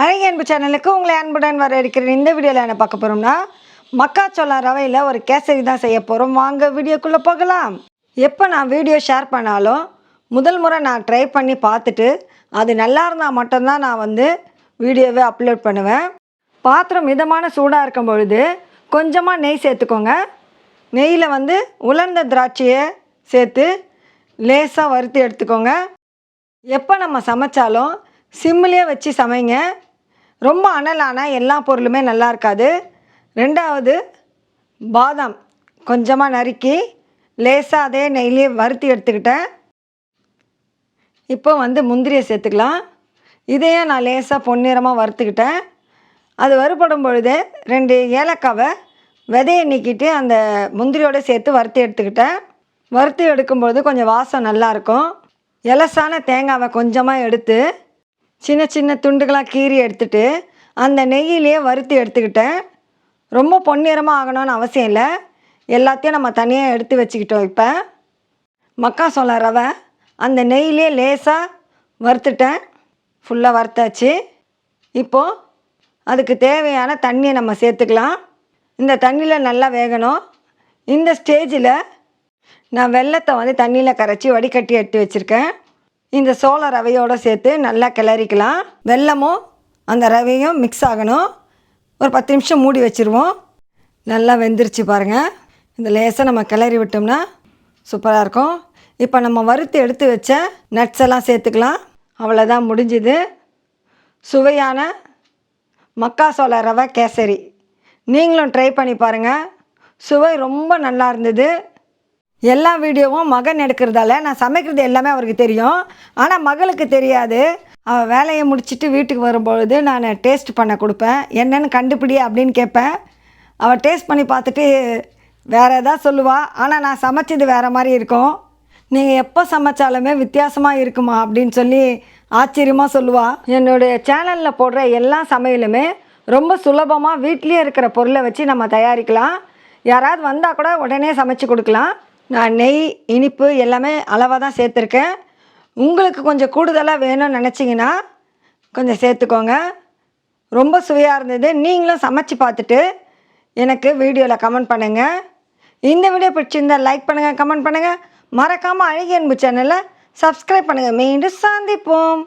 அழகிய அன்பு சேனலுக்கு உங்களை அன்புடன் வர இருக்கிற இந்த வீடியோவில் என்ன பார்க்க போகிறோம்னா மக்காச்சோளம் ரவையில் ஒரு கேசரி தான் செய்ய போகிறோம் வாங்க வீடியோக்குள்ளே போகலாம். எப்போ நான் வீடியோ ஷேர் பண்ணாலும் முதல் முறை நான் ட்ரை பண்ணி பார்த்துட்டு அது நல்லா இருந்தால் மட்டும்தான் நான் வந்து வீடியோவை அப்லோட் பண்ணுவேன். பாத்திரம் மிதமான சூடாக இருக்கும் பொழுது கொஞ்சமாக நெய் சேர்த்துக்கோங்க. நெய்யில் வந்து உலர்ந்த திராட்சையை சேர்த்து லேசாக வறுத்து எடுத்துக்கோங்க. எப்போ நம்ம சமைச்சாலும் சிம்மிலே வச்சு சமைங்க. ரொம்ப அனலான எல்லா பொருளுமே நல்லா இருக்காது. ரெண்டாவது பாதாம் கொஞ்சமாக நறுக்கி லேசாக அதே நெய்லேயே வறுத்து எடுத்துக்கிட்டேன். இப்போ வந்து முந்திரியை சேர்த்துக்கலாம். இதையும் நான் லேசாக பொன்னிறமாக வறுத்துக்கிட்டேன். அது வறுபடும் பொழுது ரெண்டு ஏலக்காவை விதையை நீக்கிட்டு அந்த முந்திரியோடு சேர்த்து வறுத்து எடுத்துக்கிட்டேன். வறுத்து எடுக்கும்பொழுது கொஞ்சம் வாசம் நல்லாயிருக்கும் எலசான தேங்காவை கொஞ்சமாக எடுத்து சின்ன சின்ன துண்டுகளாக கீறி எடுத்துட்டு அந்த நெய்யிலேயே வறுத்து எடுத்துக்கிட்டேன். ரொம்ப பொன்னிறமாக ஆகணும்னு அவசியம் இல்லை. எல்லாத்தையும் நம்ம தனியாக எடுத்து வச்சுக்கிட்டோம் இப்போ. மக்காசோளம் ரவை அந்த நெய்யிலே லேசாக வறுத்துட்டேன். ஃபுல்லாக வறுத்தாச்சு. இப்போது அதுக்கு தேவையான தண்ணியை நம்ம சேர்த்துக்கலாம். இந்த தண்ணியில் நல்லா வேகணும். இந்த ஸ்டேஜில் நான் வெள்ளத்தை வந்து தண்ணியில் கரைச்சி வடிகட்டி எடுத்து வச்சுருக்கேன். இந்த சோள ரவையோடு சேர்த்து நல்லா கிளறிக்கலாம். வெல்லமும் அந்த ரவையும் மிக்ஸ் ஆகணும். ஒரு பத்து நிமிஷம் மூடி வச்சுருவோம். நல்லா வெந்துருச்சு பாருங்கள் இந்த லேசாக நம்ம கிளறி விட்டோம்னா சூப்பராக இருக்கும். இப்போ நம்ம வறுத்து எடுத்து வச்ச நட்ஸ் எல்லாம் சேர்த்துக்கலாம். அவ்வளோதான் முடிஞ்சுது. சுவையான மக்காசோள ரவை கேசரி. நீங்களும் ட்ரை பண்ணி பாருங்கள் சுவை ரொம்ப நல்லா இருந்தது. எல்லா வீடியோவும் மகன் எடுக்கிறதால நான் சமைக்கிறது எல்லாமே அவருக்கு தெரியும். ஆனால் மகளுக்கு தெரியாது. அவள் வேலையை முடிச்சுட்டு வீட்டுக்கு வரும்பொழுது நான் டேஸ்ட் பண்ண கொடுப்பேன். என்னென்னு கண்டுபிடி அப்படின்னு கேட்பேன். அவள் டேஸ்ட் பண்ணி பார்த்துட்டு வேறு எதாவது சொல்லுவாள் ஆனால் நான் சமைச்சது வேறு மாதிரி இருக்கும். நீங்கள் எப்போ சமைச்சாலுமே வித்தியாசமாக இருக்குமா அப்படின்னு சொல்லி ஆச்சரியமாக சொல்லுவாள் என்னுடைய சேனலில் போடுற எல்லா சமையலுமே ரொம்ப சுலபமாக வீட்லேயே இருக்கிற பொருளை வச்சு நம்ம தயாரிக்கலாம். யாராவது வந்தால் கூட உடனே சமைச்சு கொடுக்கலாம். நான் நெய் இனிப்பு எல்லாமே அளவாக தான் சேர்த்துருக்கேன். உங்களுக்கு கொஞ்சம் கூடுதலாக வேணும்னு நினச்சிங்கன்னா கொஞ்சம் சேர்த்துக்கோங்க. ரொம்ப சுவையாக இருந்தது. நீங்களும் சமைச்சு பார்த்துட்டு எனக்கு வீடியோவில் கமெண்ட் பண்ணுங்கள் இந்த வீடியோ பிடிச்சிருந்தா லைக் பண்ணுங்கள் கமெண்ட் பண்ணுங்கள் மறக்காமல் அழகிய அன்பு சேனலை சப்ஸ்கிரைப் பண்ணுங்கள் மீண்டும் சந்திப்போம்.